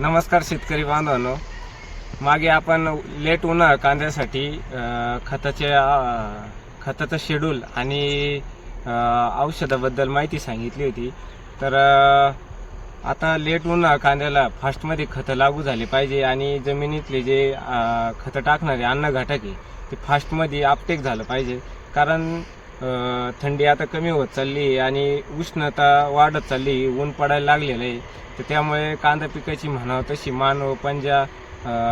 नमस्कार शेतकरी बांधवांनो. मागे आपण लेट उन्हाळ कांद्यासाठी खताच्या खताचे खताचं शेड्यूल आणि औषधाबद्दल माहिती सांगितली होती. तर आता लेट उन्हाळ कांद्याला फास्टमध्ये खतं लागू झाले पाहिजे आणि जमिनीतले जे खतं टाकणारे अन्न घटक आहे ते फास्टमध्ये आपटेक झालं पाहिजे. कारण थंडी आता कमी होत चालली आहे आणि उष्णता वाढत चालली आहे, ऊन पडायला लागलेलं आहे. तर त्यामुळे कांदा पिकाची म्हणावं तशी मान व पंजा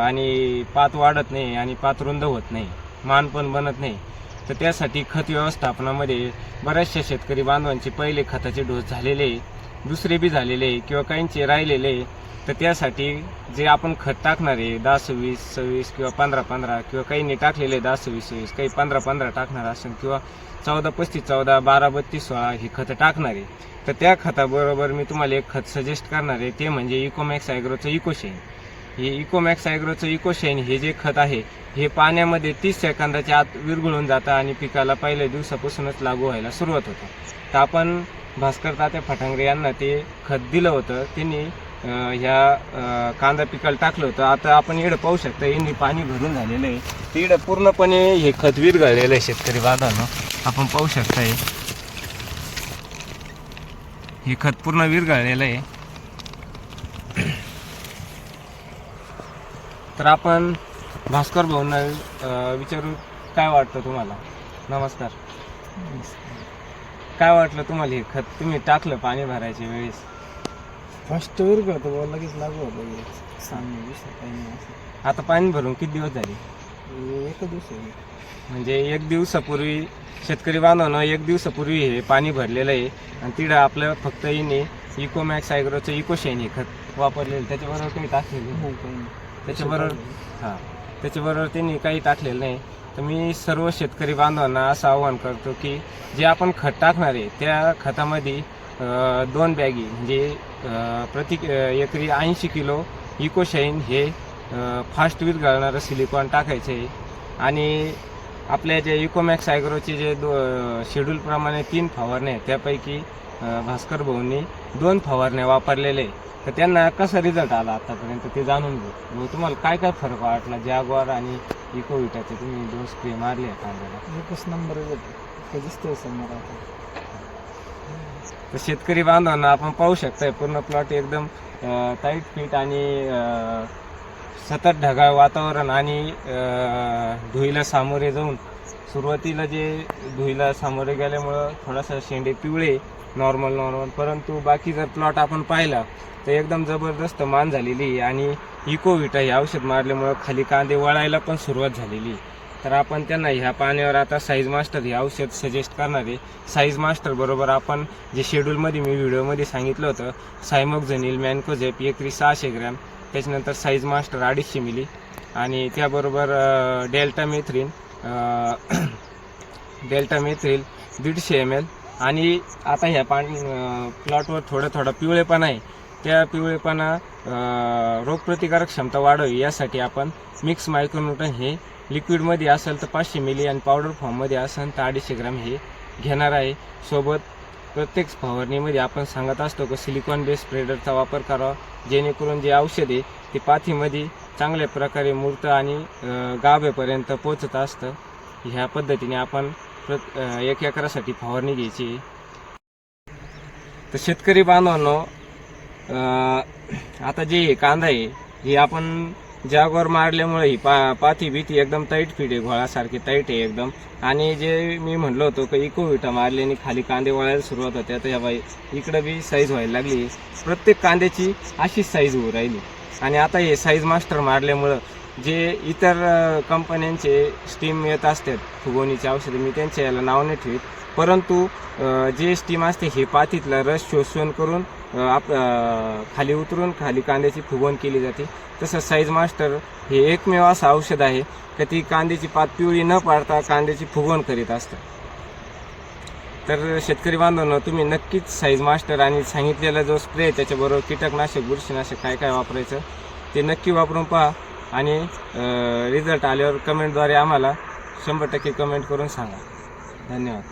आणि पात वाढत नाही आणि पात रुंद होत नाही. मान पण बनत नाही. तर त्यासाठी खत व्यवस्थापनामध्ये बऱ्याचशा शेतकरी बांधवांचे पहिले खताचे डोस झालेले आहे, दुसरे बी झालेले आहे किंवा काहींचे राहिलेले आहे. तर त्यासाठी जे आपण खत टाकणार आहे दहा सव्वीस सव्वीस किंवा पंधरा पंधरा किंवा काहींनी टाकलेले आहे दहा सव्वीस सव्वीस काही पंधरा पंधरा टाकणार असेल किंवा चौदा पस्तीस चौदा बारा बत्तीस सोळा ही खतं टाकणार आहे तर त्या खताबरोबर मी तुम्हाला एक खत सजेस्ट करणार आहे ते म्हणजे इकोमॅक्स ॲग्रोचं इकोशेन हे इकोमॅक्स आयग्रोचं इकोशेन हे जे खत आहे हे पाण्यामध्ये तीस सेकंदाच्या आत विरघळून जातं आणि पिकाला पहिल्या दिवसापासूनच लागू व्हायला सुरुवात होतं. तर आपण भास्कर तात्या फटांगरे यांना ते खत दिलं होतं. त्यांनी ह्या कांदा पिकाला टाकलं होतं. आता आपण इकडं पाहू शकता यांनी पाणी भरून झालेलं आहे. ते इकडं पूर्णपणे हे खत विरघळलेलं आहे शेतकरी बांधवांनो. आपण पाहू शकताय हे खत पूर्ण विरघळलेलं आहे. तर आपण भास्कर भाऊंना विचारू काय वाटतं तुम्हाला? नमस्कार. काय वाटलं तुम्हाला हे खत? तुम्ही टाकलं पाणी भरायच्या वेळेस? फर्स्ट वर करतो लगेच लागू होतं लगेच सामने दुसरं काही नाही असं. आता पाणी भरून किती दिवस झाले? हे एकच दिवस आहे. म्हणजे एक दिवसापूर्वी शेतकरी बांधवांना एक दिवसापूर्वी हे पाणी भरलेलं आहे. आणि तिथं आपलं फक्त इने इकोमॅक्स ॲग्रोचं इकोशेन हे खत वापरलेलं त्याच्याबरोबर काही टाकलेलं नाही. हो काही नाही. त्याच्याबरोबर हां. त्याच्याबरोबर त्यांनी काही टाकलेलं नाही. तर मी सर्व शेतकरी बांधवांना असं आवाहन करतो की जे आपण खत टाकणार आहे त्या खतामध्ये दोन बॅगी म्हणजे प्रति एकरी ऐंशी किलो इकोशाईन हे फास्ट फास्ट घालणारं सिलिकॉन टाकायचं आहे. आणि आपल्या जे इकोमॅक्स आयग्रोचे जे दो शेड्यूलप्रमाणे तीन फवारण्या आहेत त्यापैकी भास्कर भाऊंनी दोन फवारण्या वापरलेले आहे तर त्यांना कसा रिझल्ट आला आतापर्यंत ते जाणून घेऊ भाऊ तुम्हाला काय काय फरक वाटला? जॅगवार आणि इकोविटाचे तुम्ही दोन स्प्रे मारले कांद्याला. एकच नंबर येतो दिसतोय समोर आता. तर शेतकरी बांधवांना आपण पाहू शकताय पूर्ण प्लॉट एकदम टाईट फिट आणि अं, सतत ढगाळ वातावरण आणि अं, धुईला सामोरे जाऊन सुरुवातीला जे धुईला सामोरे गेल्यामुळं थोडासा शेंडे पिवळे नॉर्मल नॉर्मल परंतु बाकी जर प्लॉट आपण पाहिला तर एकदम जबरदस्त मान झालेली आहे. आणि इकोविटा हे औषध मारल्यामुळं खाली कांदे वळायला पण सुरुवात झालेली तर आपण त्यांना ह्या पाण्यावर आता साईज मास्टर हे औषध सजेस्ट करणार आहे. साईज मास्टर बरोबर आपण जे शेड्यूलमध्ये मी व्हिडिओमध्ये सांगितलं होतं सायमोक्झनिल मॅनकोझेप एकरी सहाशे ग्रॅम त्याच्यानंतर साईज मास्टर अडीचशे मिली आणि त्याबरोबर डेल्टा मेथ्रिन डेल्टा मेथ्रिल दीडशे एम एल आणि आता ह्या पाणी प्लॉटवर थोडं थोडं पिवळेपणा आहे. त्या पिवळेपणा रोगप्रतिकारक क्षमता वाढवावी यासाठी आपण मिक्स मायक्रोन्यूटन हे लिक्विडमध्ये असेल तर पाचशे मिली आणि पावडर फॉर्ममध्ये असेल तर अडीचशे ग्रॅम हे घेणार आहे. सोबत प्रत्येक फवारणीमध्ये आपण सांगत असतो की सिलिकॉन बेस स्प्रेडरचा वापर करावा जेणेकरून जे औषध आहे ते पाथीमध्ये चांगल्या प्रकारे मूर्त आणि गाभेपर्यंत पोचत असतं. ह्या पद्धतीने आपण प्रत एक एकरासाठी फवारणी घ्यायची. आहे. तर शेतकरी बांधवांनो आता जे कांदा आहे हे आपण जागोर मारल्यामुळे ही पा पाथी भीती एकदम ताईट फिट आहे घोळासारखी ताईट आहे एकदम. आणि जे मी म्हणलो होतो की इकोविटा मारल्याने खाली कांदे वळायला सुरुवात होते आता या बाई इकडं बी साईज व्हायला लागली. प्रत्येक कांद्याची अशीच साईज होऊ राहिली. आणि आता हे साईज मास्टर मारल्यामुळं जे इतर कंपन्यांचे स्टीम येत असतात फुगवणीचे औषधे मी त्यांच्या याला नाव नाही ठेवीत. परंतु जे स्टीम असते हे पातीतला रस शोषण करून आप खाली उतरून खाली कांद्याची फुगवण केली जाते. तसं साईज मास्टर हे एकमेव असं औषध आहे का ती कांद्याची पात पिवळी न पाडता कांद्याची फुगवण करीत असतं. तर शेतकरी बांधवांनो तुम्ही नक्कीच साईज मास्टर आणि सांगितलेला जो स्प्रे त्याच्याबरोबर कीटकनाशक बुरशीनाशक काय काय वापरायचं ते नक्की वापरून पहा. आणि रिझल्ट आल्यावर कमेंटद्वारे आम्हाला शंभर टक्के कमेंट करून सांगा. धन्यवाद.